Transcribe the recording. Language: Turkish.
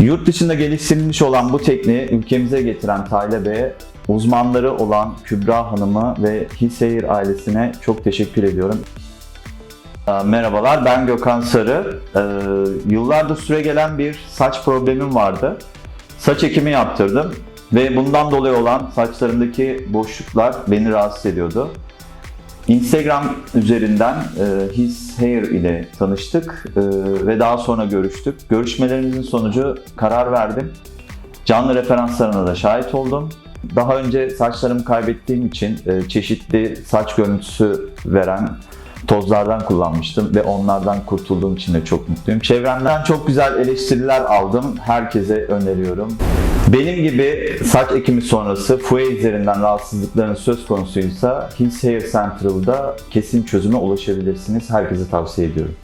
Yurt dışında geliştirilmiş olan bu tekniği ülkemize getiren Tayla Bey'e, uzmanları olan Kübra Hanım'a ve Hiseyir ailesine çok teşekkür ediyorum. Ee, Merhabalar, ben Gökhan Sarı. Ee, Yıllardır süre gelen bir saç problemim vardı. Saç ekimi yaptırdım ve bundan dolayı olan saçlarımdaki boşluklar beni rahatsız ediyordu. Instagram üzerinden e, His Hair ile tanıştık e, ve daha sonra görüştük. Görüşmelerimizin sonucu karar verdim. Canlı referanslarına da şahit oldum. Daha önce saçlarımı kaybettiğim için e, çeşitli saç görüntüsü veren tozlardan kullanmıştım ve onlardan kurtulduğum için de çok mutluyum. Çevremden çok güzel eleştiriler aldım. Herkese öneriyorum. Benim gibi saç ekimi sonrası fuye izlerinden rahatsızlıkların söz konusuysa His Hair Central'da kesin çözüme ulaşabilirsiniz. Herkese tavsiye ediyorum.